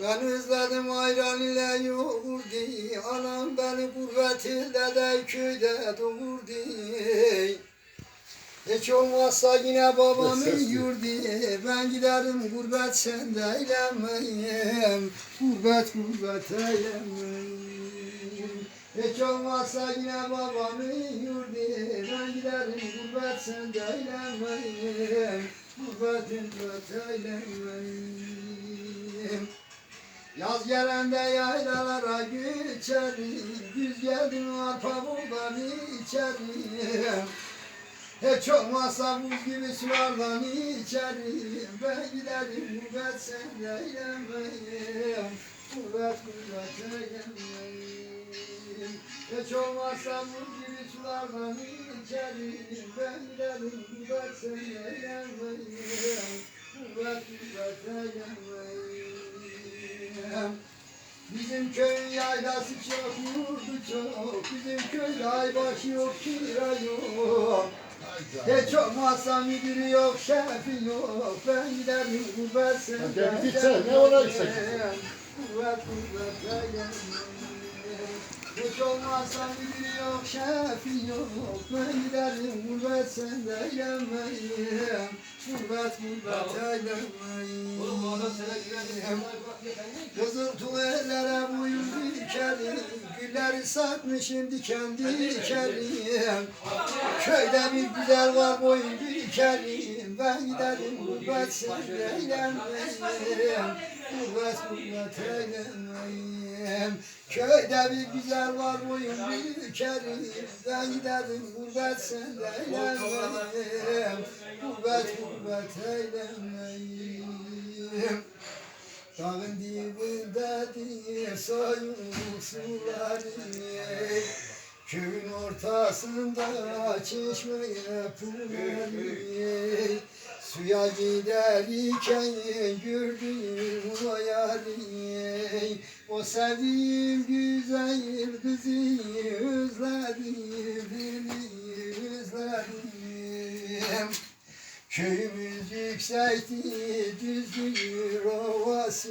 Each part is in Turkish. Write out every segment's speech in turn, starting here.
Ben özledim ayran ile yoğurdu Anam beni gurbet ilde de köyde doğurdu Hiç olmazsa yine babamın yurdu Ben giderim gurbet sen de eylemeyim. Gurbet gurbet eylemeyim. Hiç olmazsa yine babamın yurdu Ben giderim gurbet sen de eylemeyim. Gurbet gurbet eylemeyim Yaz gelende yaylalara göçerim Güz geldim arpa buğdanı içerim. Hiç olmazsa buz gibi sulardan içerim. Ben giderim gurbet sen eylemeyim Gurbet gurbet eylemeyim Hiç olmazsa buz gibi sulardan içerim. Ben giderim gurbet sen eylemeyim Gurbet gurbet eylemeyim Bizim köyün yaylası çok, yurdu çok Bizim köyde aybaşı yok, kira yok hiç olmazsa müdürü yok, şefi yok. Ben giderim gurbet sen. Hadi bir gitsene, ne gitsek? Gurbet gurbet gelmem. Hiç olmazsa müdürü yok, şefi yok. Ben giderim gurbet sen de gelmeyim. Gurbet gurbet gelmeyim. Kızıl ellere boyun bükerim Gülleri satmışım diken. dikerim Köyde bir güzel var boyun bükerim Ben giderim gurbet sen eylemeyim Gurbet gurbet eylemeyim Köyde bir güzel var boyun bükerim Ben giderim gurbet sen eylemeyim Gurbet gurbet eylemeyim Dağın dibindedir soyun suları. Köyün ortasında çeşmeye pınarı Suya giderken gördüm o yarı O sevdiğim güzel kızı özledim, özledim. Köyümüz yüksekti, düzdür ovası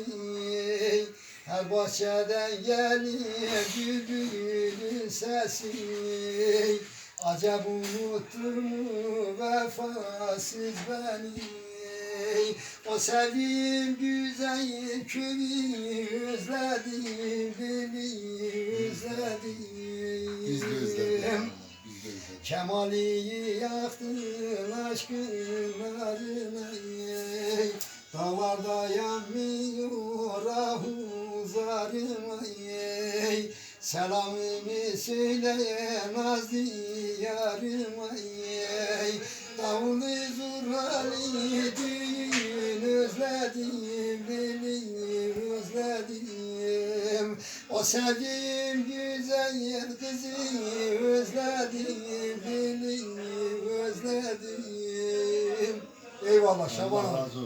Her bahçeden gelir bülbülün sesi Acaba unuttur mu vefasız beni? O sevdiğim güzel köyü özledim, Biz de özledik. Kemali yaktın aşkın arına ey Dağlarda yanmıyor ahuzarıma ey Selamımı söyle nazlı yarıma ey Davullu zurnalı düğün özledim beni özledim. O sevdiğim güzel kızı özledim Eyvallah Şaban abi.